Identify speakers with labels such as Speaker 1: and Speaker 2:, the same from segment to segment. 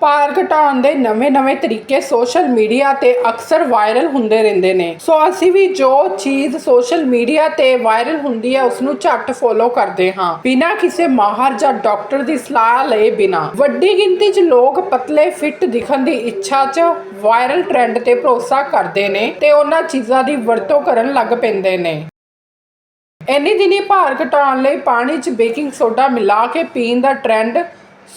Speaker 1: ਭਾਰ ਘਟਾਉਣ ਦੇ ਨਵੇਂ-ਨਵੇਂ ਤਰੀਕੇ ਸੋਸ਼ਲ ਮੀਡੀਆ ਤੇ ਅਕਸਰ ਵਾਇਰਲ ਹੁੰਦੇ ਰਹਿੰਦੇ ਨੇ। ਸੋ ਅਸੀਂ ਵੀ ਜੋ ਚੀਜ਼ ਸੋਸ਼ਲ ਮੀਡੀਆ ਤੇ ਵਾਇਰਲ ਹੁੰਦੀ ਹੈ ਉਸ ਨੂੰ ਝੱਟ ਫੋਲੋ ਕਰਦੇ ਹਾਂ। ਬਿਨਾਂ ਕਿਸੇ ਮਾਹਰ ਜਾਂ ਡਾਕਟਰ ਦੀ ਸਲਾਹ ਲਏ ਬਿਨਾਂ। ਵੱਡੀ ਗਿਣਤੀ 'ਚ ਲੋਕ ਪਤਲੇ ਫਿੱਟ ਦਿਖਣ ਦੀ ਇੱਛਾ 'ਚ ਵਾਇਰਲ ਟ੍ਰੈਂਡ ਤੇ ਭਰੋਸਾ ਕਰਦੇ ਨੇ ਤੇ ਉਹਨਾਂ ਚੀਜ਼ਾਂ ਦੀ ਵਰਤੋਂ ਕਰਨ ਲੱਗ ਪੈਂਦੇ ਨੇ। ਇੰਨੀ ਦਿਨੀ ਭਾਰ ਘਟਾਉਣ ਲਈ ਪਾਣੀ 'ਚ ਬੇਕਿੰਗ ਸੋਡਾ ਮਿਲਾ ਕੇ ਪੀਣ ਦਾ ਟ੍ਰੈਂਡ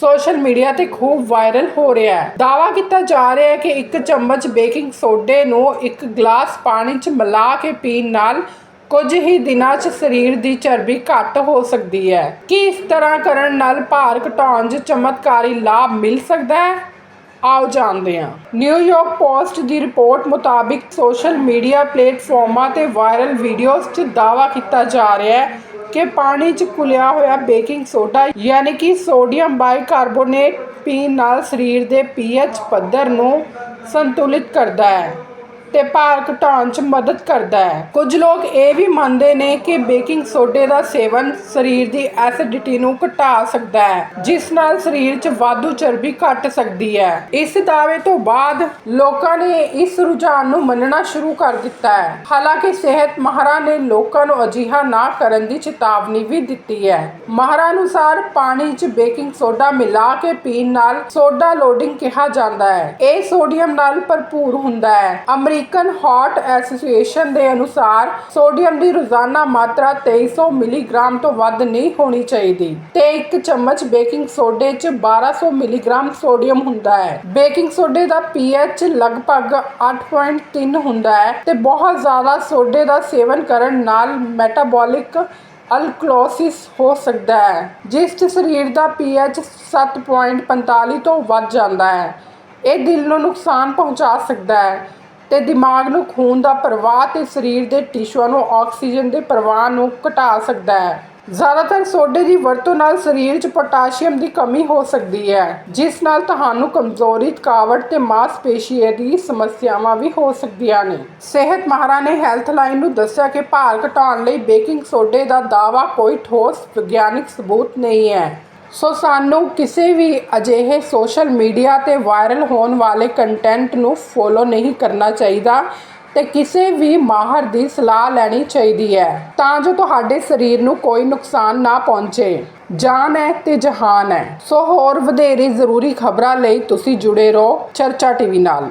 Speaker 1: ਸੋਸ਼ਲ ਮੀਡੀਆ ਤੇ ਖੂਬ ਵਾਇਰਲ ਹੋ ਰਿਹਾ ਹੈ। ਦਾਵਾ ਕੀਤਾ ਜਾ ਰਿਹਾ ਹੈ ਕਿ ਇੱਕ ਚਮਚ ਬੇਕਿੰਗ ਸੋਡੇ ਨੂੰ ਇੱਕ ਗਲਾਸ ਪਾਣੀ 'ਚ ਮਿਲਾ ਕੇ ਪੀਣ ਨਾਲ ਕੁਝ ਹੀ ਦਿਨਾਂ 'ਚ ਸਰੀਰ ਦੀ ਚਰਬੀ ਘੱਟ ਹੋ ਸਕਦੀ ਹੈ। ਕੀ ਇਸ ਤਰ੍ਹਾਂ ਕਰਨ ਨਾਲ ਭਾਰ ਘਟਾਉਣ 'ਚ ਚਮਤਕਾਰੀ ਲਾਭ ਮਿਲ ਸਕਦਾ ਹੈ? ਆਓ ਜਾਣਦੇ ਹਾਂ। ਨਿਊਯਾਰਕ ਪੋਸਟ ਦੀ ਰਿਪੋਰਟ ਮੁਤਾਬਿਕ ਸੋਸ਼ਲ ਮੀਡੀਆ ਪਲੇਟਫਾਰਮਾਂ ਤੇ ਵਾਇਰਲ ਵੀਡੀਓਜ਼ 'ਚ ਦਾਅਵਾ ਕੀਤਾ ਜਾ ਰਿਹਾ ਹੈ ਕਿ ਪਾਣੀ 'ਚ ਘੁਲਿਆ ਹੋਇਆ ਬੇਕਿੰਗ ਸੋਡਾ, ਯਾਨੀ ਕਿ ਸੋਡੀਅਮ ਬਾਈਕਾਰਬੋਨੇਟ ਪੀਣ ਨਾਲ ਸਰੀਰ ਦੇ ਪੀਐਚ ਪੱਧਰ ਨੂੰ ਸੰਤੁਲਿਤ ਕਰਦਾ ਹੈ। ਤੇ ਭਾਰ ਘਟਾਉਣ 'ਚ ਮਦਦ ਕਰਦਾ ਹੈ। ਕੁਝ ਲੋਕ ਇਹ ਵੀ ਮੰਨਦੇ ਨੇ ਕਿ ਬੇਕਿੰਗ ਸੋਡੇ ਦਾ ਸੇਵਨ ਸਰੀਰ ਦੀ ਐਸਿਡਿਟੀ ਨੂੰ ਘਟਾ ਸਕਦਾ ਹੈ, ਜਿਸ ਨਾਲ ਸਰੀਰ 'ਚ ਵਾਧੂ ਚਰਬੀ ਘਟ ਸਕਦੀ ਹੈ। ਇਸ ਦਾਅਵੇ ਤੋਂ ਬਾਅਦ ਲੋਕਾਂ ਨੇ ਇਸ ਰੁਝਾਨ ਨੂੰ ਮੰਨਣਾ ਸ਼ੁਰੂ ਕਰ ਦਿੱਤਾ ਹੈ। ਹਾਲਾਂਕਿ ਸਿਹਤ ਮਾਹਰਾਂ ਨੇ ਲੋਕਾਂ ਨੂੰ ਅਜਿਹਾ ਨਾ ਕਰਨ ਦੀ ਚੇਤਾਵਨੀ ਵੀ ਦਿੱਤੀ ਹੈ। ਮਾਹਰਾਂ ਅਨੁਸਾਰ ਪਾਣੀ 'ਚ ਬੇਕਿੰਗ ਸੋਡਾ ਮਿਲਾ ਕੇ ਪੀਣ ਨਾਲ ਸੋਡਾ ਲੋਡਿੰਗ ਕਿਹਾ ਜਾਂਦਾ ਹੈ। ਇਹ ਸੋਡੀਅਮ ਨਾਲ ਭਰਪੂਰ ਹੁੰਦਾ ਹੈ। ਅਮਰੀਕਨ ਹਾਰਟ ਐਸੋਸੀਏਸ਼ਨ ਦੇ ਅਨੁਸਾਰ ਸੋਡੀਅਮ ਦੀ ਰੋਜ਼ਾਨਾ ਮਾਤਰਾ 2300 ਮਿਲੀਗ੍ਰਾਮ ਤੋਂ ਵੱਧ ਨਹੀਂ ਹੋਣੀ ਚਾਹੀਦੀ ਤੇ ਇੱਕ ਚਮਚ ਬੇਕਿੰਗ ਸੋਡੇ 'ਚ 1200 ਮਿਲੀਗ੍ਰਾਮ ਸੋਡੀਅਮ ਹੁੰਦਾ ਹੈ। ਬੇਕਿੰਗ ਸੋਡੇ ਦਾ ਪੀਐਚ ਲਗਭਗ 8.3 ਹੁੰਦਾ ਹੈ ਤੇ ਬਹੁਤ ਜ਼ਿਆਦਾ ਸੋਡੇ ਦਾ ਸੇਵਨ ਕਰਨ ਨਾਲ ਮੈਟਾਬੋਲਿਕ ਅਲਕਲੋਸਿਸ ਹੋ ਸਕਦਾ ਹੈ, ਜਿਸ 'ਚ ਸਰੀਰ ਦਾ ਪੀਐਚ 7.45 ਤੋਂ ਵੱਧ ਜਾਂਦਾ ਹੈ। ਇਹ ਦਿਲ ਨੂੰ ਨੁਕਸਾਨ ਪਹੁੰਚਾ ਸਕਦਾ ਹੈ। ਤੇ ਦਿਮਾਗ ਨੂੰ ਖੂਨ ਦਾ ਪ੍ਰਵਾਹ ਤੇ ਸਰੀਰ ਦੇ ਟਿਸ਼ੂਆਂ ਨੂੰ ਆਕਸੀਜਨ ਦੇ ਪ੍ਰਵਾਹ ਨੂੰ ਘਟਾ ਸਕਦਾ ਹੈ। ਜ਼ਿਆਦਾਤਰ ਸੋਡੇ ਦੀ ਵਰਤੋਂ ਨਾਲ ਸਰੀਰ 'ਚ ਪੋਟਾਸ਼ੀਅਮ ਦੀ ਕਮੀ ਹੋ ਸਕਦੀ ਹੈ, ਜਿਸ ਨਾਲ ਤੁਹਾਨੂੰ ਕਮਜ਼ੋਰੀ, ਥਕਾਵਟ ਤੇ ਮਾਸਪੇਸ਼ੀਆਂ ਦੀ ਸਮੱਸਿਆਵਾਂ ਵੀ ਹੋ ਸਕਦੀਆਂ ਨੇ। ਸਿਹਤ ਮਾਹਰਾਂ ਨੇ ਹੈਲਥ ਲਾਈਨ ਨੂੰ ਦੱਸਿਆ ਕਿ ਭਾਰ ਘਟਾਉਣ ਲਈ ਬੇਕਿੰਗ ਸੋਡੇ ਦਾ ਦਾਅਵਾ ਕੋਈ ਠੋਸ ਵਿਗਿਆਨਕ ਸਬੂਤ ਨਹੀਂ ਹੈ। ਸੋ ਸਾਨੂੰ ਕਿਸੇ ਵੀ ਅਜਿਹੇ ਸੋਸ਼ਲ ਮੀਡੀਆ ਤੇ ਵਾਇਰਲ ਹੋਣ ਵਾਲੇ ਕੰਟੈਂਟ ਨੂੰ ਫੋਲੋ ਨਹੀਂ ਕਰਨਾ ਚਾਹੀਦਾ ਤੇ ਕਿਸੇ ਵੀ ਮਾਹਰ ਦੀ ਸਲਾਹ ਲੈਣੀ ਚਾਹੀਦੀ ਹੈ ਤਾਂ ਜੋ ਤੁਹਾਡੇ ਸਰੀਰ ਨੂੰ ਕੋਈ ਨੁਕਸਾਨ ਨਾ ਪਹੁੰਚੇ। ਜਾਨ ਹੈ ਤੇ ਜਹਾਨ ਹੈ। ਸੋ ਹੋਰ ਵਧੇਰੇ ਜ਼ਰੂਰੀ ਖਬਰਾਂ ਲਈ ਤੁਸੀਂ ਜੁੜੇ ਰਹੋ ਚਰਚਾ ਟੀਵੀ ਨਾਲ।